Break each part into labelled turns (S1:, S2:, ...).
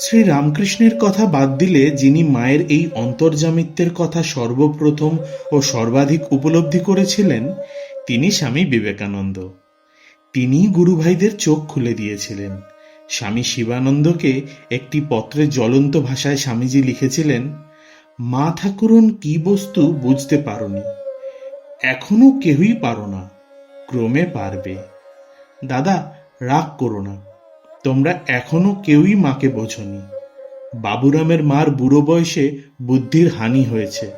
S1: শ্রী রামকৃষ্ণের কথা বাদ দিলে যিনি মায়ের এই অন্তর্জামিত্বের কথা সর্বপ্রথম ও সর্বাধিক উপলব্ধি করেছিলেন, তিনি স্বামী বিবেকানন্দ। তিনি গুরুভাইদের চোখ খুলে দিয়েছিলেন। স্বামী শিবানন্দকে একটি পত্রে জ্বলন্ত ভাষায় স্বামীজি লিখেছিলেন, মা ঠাকুরন কি বস্তু বুঝতে পারোনি। এখনও কেউই পারো না। ক্রমে পারবে। দাদা, রাগ করো না। তোমরা এখনও কেউই মাকে বোঝনি। বাবুরামের মার বুড়ো বয়সে বুদ্ধির হানি হয়েছে।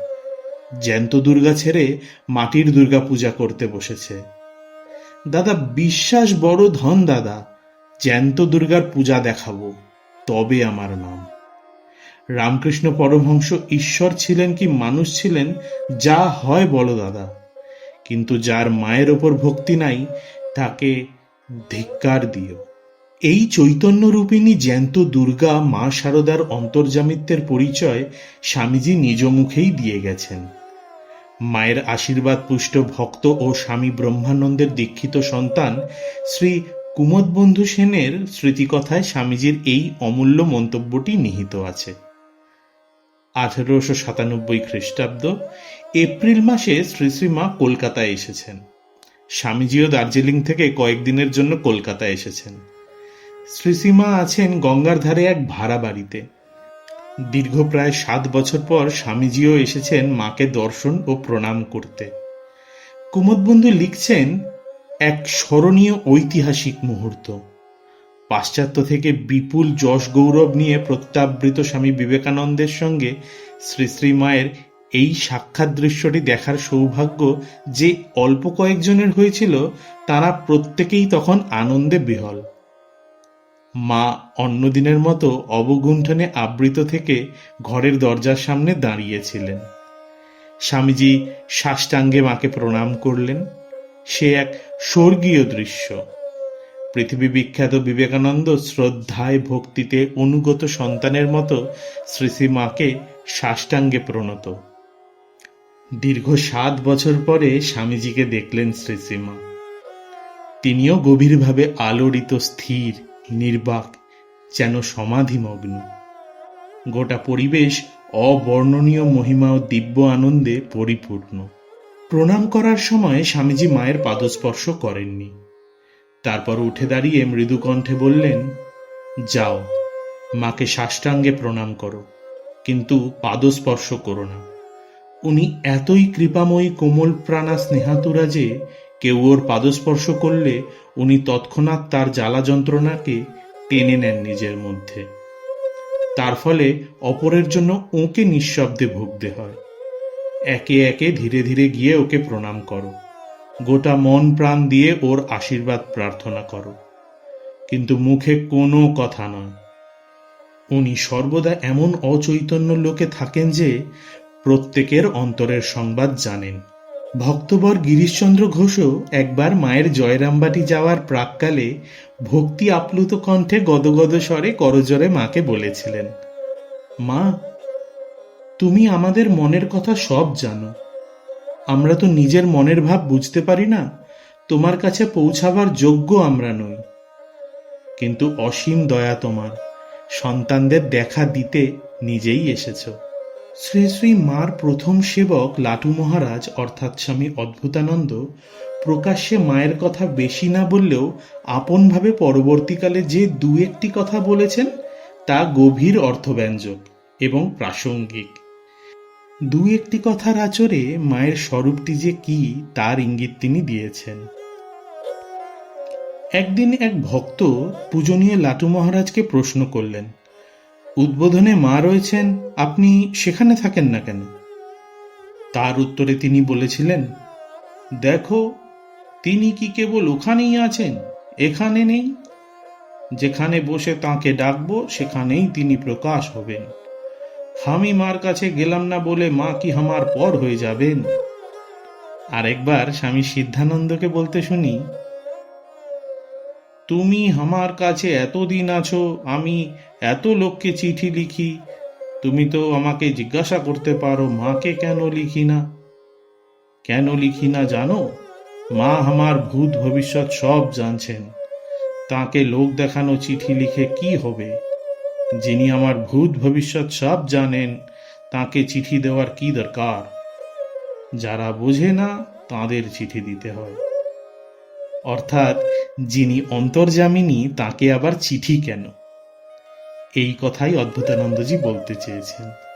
S1: জ্যান্ত দুর্গা ছেড়ে মাটির দুর্গা পূজা করতে বসেছে। দাদা, বিশ্বাস বড় ধন দাদা, জ্যান্ত দুর্গার পূজা দেখাবো, তবে আমার নাম। রামকৃষ্ণ পরমহংস ঈশ্বর ছিলেন কি মানুষ ছিলেন, যা হয় বলো দাদা। কিন্তু যার মায়ের ওপর ভক্তি নাই, তাকে ধিক্কার দিও। এই চৈতন্যরূপিণী জ্যান্ত দুর্গা মা শারদার অন্তর্জামিত্বের পরিচয় স্বামীজি নিজ মুখেই দিয়ে গেছেন। মায়ের আশীর্বাদ পুষ্ট ভক্ত ও স্বামী ব্রহ্মানন্দের দীক্ষিত সন্তান শ্রী কুমদবন্ধু সেনের স্মৃতিকথায় স্বামীজির এই অমূল্য মন্তব্যটি নিহিত আছে। আঠেরোশো সাতানব্বই খ্রিস্টাব্দ, এপ্রিল মাসে শ্রী শ্রীমা কলকাতায় এসেছেন। স্বামীজিও দার্জিলিং থেকে কয়েকদিনের জন্য কলকাতায় এসেছেন। শ্রীসীমা আছেন গঙ্গার ধারে এক ভাড়া বাড়িতে। দীর্ঘ প্রায় সাত বছর পর স্বামীজিও এসেছেন মাকে দর্শন ও প্রণাম করতে। কুমুদবন্ধু লিখছেন, এক স্মরণীয় ঐতিহাসিক মুহূর্ত। পাশ্চাত্য থেকে বিপুল যশ গৌরব নিয়ে প্রত্যাবৃত স্বামী বিবেকানন্দের সঙ্গে শ্রী শ্রী মায়ের এই সাক্ষাৎ দৃশ্যটি দেখার সৌভাগ্য যে অল্প কয়েকজনের হয়েছিল, তারা প্রত্যেকেই তখন আনন্দে বিহল। মা অন্যদিনের মতো অবগুণ্ঠনে আবৃত থেকে ঘরের দরজার সামনে দাঁড়িয়েছিলেন। স্বামীজি সাষ্টাঙ্গে মাকে প্রণাম করলেন। সে এক স্বর্গীয় দৃশ্য। পৃথিবী বিখ্যাত বিবেকানন্দ শ্রদ্ধায় ভক্তিতে অনুগত সন্তানের মতো শ্রী মাকে সাষ্টাঙ্গে প্রণত। দীর্ঘ সাত বছর পরে স্বামীজিকে দেখলেন শ্রী শ্রীমা তিনিও গভীরভাবে আলোড়িত স্থির। নির্বাক যেন সমাধিমগ্ন। গোটা পরিবেশ অবর্ণনীয় মহিমা ও দিব্য আনন্দে পরিপূর্ণ। প্রণাম করার সময় স্বামীজি মায়ের পাদস্পর্শ করেননি। তারপর উঠে দাঁড়িয়ে মৃদু কণ্ঠে বললেন, যাও, মাকে সাষ্টাঙ্গে প্রণাম করো, কিন্তু পাদস্পর্শ করো না। উনি এতই কৃপাময়ী কোমল প্রাণা স্নেহাতুরা যে কেউ ওর পাদস্পর্শ করলে উনি তৎক্ষণাৎ তার জ্বালা যন্ত্রণাকে টেনে নেন নিজের মধ্যে। তার ফলে অপরের জন্য ওকে নিঃশব্দে ভুগতে হয়। একে একে ধীরে ধীরে গিয়ে ওকে প্রণাম করো। গোটা মন প্রাণ দিয়ে ওর আশীর্বাদ প্রার্থনা করো। কিন্তু মুখে কোনো কথা নয়। উনি সর্বদা এমন অচৈতন্য লোকে থাকেন যে প্রত্যেকের অন্তরের সংবাদ জানেন। ভক্তবর গিরিশচন্দ্র ঘোষও একবার মায়ের জয়রামবাটি যাওয়ার প্রাককালে ভক্তি আপ্লুত কণ্ঠে গদগদ স্বরে করজরে মাকে বলেছিলেন, মা, তুমি আমাদের মনের কথা সব জানো। আমরা তো নিজের মনের ভাব বুঝতে পারি না, তোমার কাছে পৌঁছাবার যোগ্য আমরা নই। কিন্তু অসীম দয়া তোমার, সন্তানদের দেখা দিতে নিজেই এসেছ। শ্রী শ্রী মার প্রথম সেবক লাটু মহারাজ, অর্থাৎ স্বামী অদ্ভুতানন্দ, প্রকাশ্যে মায়ের কথা বেশি না বললেও আপনভাবে পরবর্তীকালে যে দু একটি কথা বলেছেন, তা গভীর অর্থব্যঞ্জক এবং প্রাসঙ্গিক। দু একটি কথার আচরে মায়ের স্বরূপটি যে কি, তার ইঙ্গিত তিনি দিয়েছেন। একদিন এক ভক্ত পূজনীয় লাটু মহারাজকে প্রশ্ন করলেন উদ্বোধনে মা রয়েছেন, আপনি সেখানে থাকেন না কেন? তার উত্তরে তিনি বলেছিলেন, দেখো, তিনি কি কেবল ওখানেই আছেন, এখানে নেই? যেখানে বসে তাকে ডাকবো, সেখানেই তিনি প্রকাশ হবেন। আমি মার কাছে গেলাম না বলে মা কি আমার পর হয়ে যাবেন? আরেকবার স্বামী সিদ্ধানন্দকে বলতে শুনি তুমি আমার কাছে এতদিন আছো, আমি এত লোককে চিঠি লিখি। তুমি তো আমাকে জিজ্ঞাসা করতে পারো, মাকে কেন লিখি না? কেন লিখি না জানো? মা আমার ভূত ভবিষ্যৎ সব জানছেন। তাকে লোক দেখানো চিঠি লিখে কি হবে? যিনি আমার ভূত ভবিষ্যৎ সব জানেন, তাকে চিঠি দেওয়ার কি দরকার? যারা বোঝে না, তাদের চিঠি দিতে হয়। অর্থাৎ যিনি অন্তর্জামিনী তাকে আবার চিঠি কেন? এই কথাই অদ্ভুতানন্দজি বলতে চেয়েছেন।